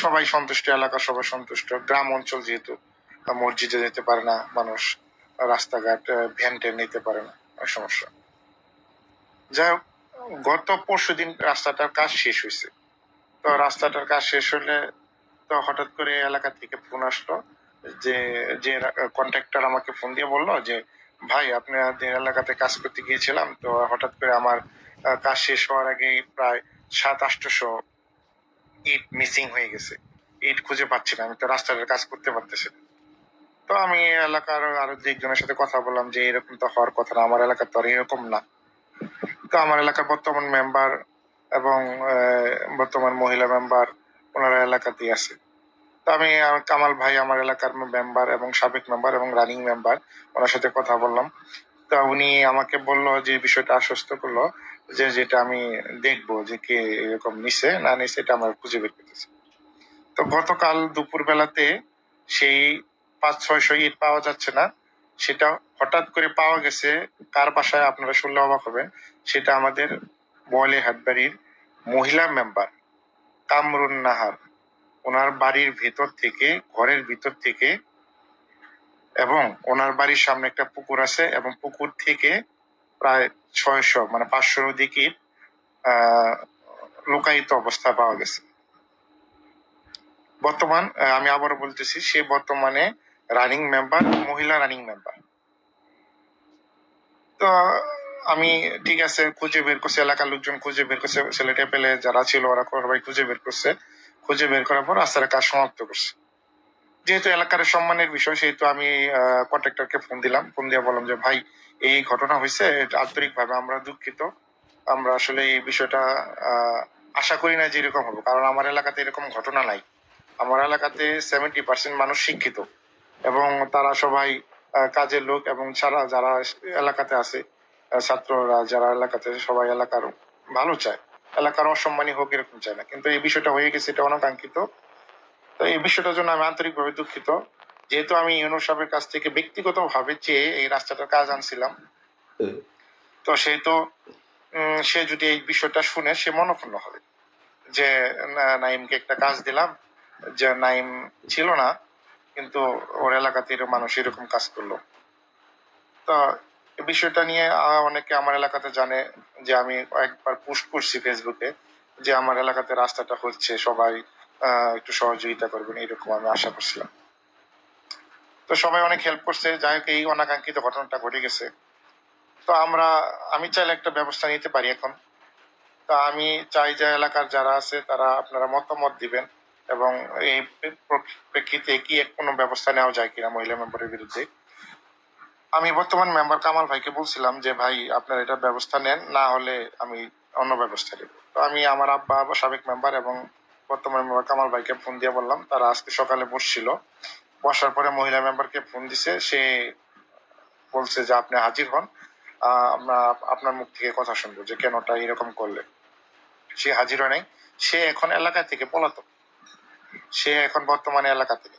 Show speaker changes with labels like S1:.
S1: সবাই সন্তুষ্ট এলাকা সবাই সন্তুষ্ট। গ্রাম অঞ্চল যেহেতু মসজিদে যেতে পারে না, মানুষ রাস্তাঘাট ভ্যান ট্যান নিতে পারে না সমস্যা। যাই হোক, গত পরশু দিন রাস্তাটার কাজ শেষ হয়েছে। তো রাস্তাটার কাজ শেষ হলে তো হঠাৎ করে এলাকা থেকে ফোন আসলো যে যে কন্ট্রাক্টর আমাকে ফোন দিয়ে বলল যে, ভাই আপনাদের এলাকাতে কাজ করতে গিয়েছিলাম, তো হঠাৎ করে আমার কাজ শেষ হওয়ার আগেই প্রায় সাত আটশোশো ইট মিসিং হয়ে গেছে? ইট খুঁজে পাচ্ছি না, আমি তো রাস্তাটার কাজ করতে পারতেছি। তো আমি এলাকার আরও যে একজনের সাথে কথা বললাম যে, এরকম তো হওয়ার কথা না, আমার এলাকা তো আর এরকম না। তো আমার এলাকার বর্তমান মেম্বার এবং বর্তমান মহিলা মেম্বার ওনারা এলাকাতেই আছে। তো আমি কামাল ভাই আমার এলাকার মেম্বার এবং সাবেক মেম্বার এবং রানিং মেম্বার ওনার সাথে কথা বললাম। তো উনি আমাকে বলল যে, বিষয়টা আশ্বস্ত করল যে যেটা আমি দেখব যে কে এরকম নিছে, না নিছে, এটা আমার খুঁজে বের করতেছে। তো গতকাল দুপুর বেলাতে সেই পাঁচ, ছয়শো ইট পাওয়া যাচ্ছে না। সেটা হঠাৎ করে পাওয়া গেছে, কার বাসায় আপনারা শুনলে অবাক হবেন, সেটা আমাদের বলে হাটবাড়ির মহিলা মেম্বার কামরুন নাহার। ওনার বাড়ির ভেতর থেকে, ঘরের ভিতর থেকে এবং ওনার বাড়ির সামনে একটা পুকুর আছে এবং পুকুর থেকে প্রায় মানে লুকায়িত অবস্থা পাওয়া গেছে। বর্তমান আমি বলতেছি, সে বর্তমানে রানিং মেম্বার মহিলা রানিং মেম্বার তো, আমি, ঠিক আছে, খুঁজে বের করছে, এলাকার লোকজন খুঁজে বের করছে ছেলেটা পেলে যারা ছিল, ওরা সবাই খুঁজে বের করছে। খুঁজে বের করার পর রাস্তার কাজ সমাপ্ত করছে। যেহেতু এলাকার সম্মানের বিষয়, সেহেতু আমি কন্ট্রাক্টরকে ফোন দিলাম। ফোন দিয়ে বললাম যে, ভাই এই ঘটনা হয়েছে আন্তরিক ভাবে আমরা দুঃখিত। আমরা আসলে এই বিষয়টা আশা করি না যে এরকম হবে, কারণ আমার এলাকাতে এরকম ঘটনা নাই। আমার এলাকাতে সেভেন্টি পার্সেন্ট মানুষ শিক্ষিত এবং তারা সবাই কাজের লোক এবং ছাড়া যারা এলাকাতে আছে ছাত্ররা যারা এলাকাতে সবাই এলাকার ভালো চায়। এলাকার অসম্মানী হোক, এরকম চায় না। কিন্তু এই বিষয়টা হয়ে গেছে, এটা অনাকাঙ্ক্ষিত। তো এই বিষয়টার জন্য আমি আন্তরিকভাবে দুঃখিত। যেহেতু আমি ইউনো সাহেবের কাছ থেকে ব্যক্তিগত ভাবে চেয়ে এই রাস্তাটার কাজ আনছিলাম তো সেই তো সে যদি এই বিষয়টা শুনে সে মনক্ষুণ্ণ হবে যে নাইমকে একটা কাজ দিলাম যে নাইম ছিল না কিন্তু ওর এলাকাতে মানুষ এরকম কাজ করল। তো এই বিষয়টা নিয়ে অনেকে আমার এলাকাতে জানে যে আমি একবার পোস্ট করছি ফেসবুকে যে আমার এলাকাতে রাস্তাটা হচ্ছে সবাই আহ, একটু সহযোগিতা করবেন এরকম আমি আশা করছিলাম। তো সবাই অনেক হেল্প করছে। যাই হোক, এই অনাকাঙ্ক্ষিত ঘটনাটা ঘটে গেছে। তো আমরা, আমি চাইলে একটা ব্যবস্থা নিতে পারি এখন। তা আমি চাই যে এলাকার যারা আছে, তারা আপনারা মতামত দিবেন এবং এই প্রেক্ষিতে কি কোনো ব্যবস্থা নেওয়া যায় কিনা মহিলা মেম্বারের বিরুদ্ধে। আমি বর্তমান মেম্বার কামাল ভাইকে বলছিলাম যে, ভাই, আপনার এটা ব্যবস্থা নেন, না হলে আমি অন্য ব্যবস্থা নেব। তো আমি আমার আব্বা সাবেক মেম্বার এবং বর্তমান মেম্বার কামাল ভাইকে ফোন দিয়ে বললাম, তারা আজকে সকালে বসছিল। বসার পরে মহিলা মেম্বারকে ফোন দিছে। সে বলছে যে, আপনি হাজির হন। আমরা আপনার মুখ থেকে কথা শুনব যে, কেনটা এরকম করলে? সে হাজির হয় নাই। সে এখন এলাকা থেকে পলাতক। সে এখন বর্তমানে এলাকা থেকে।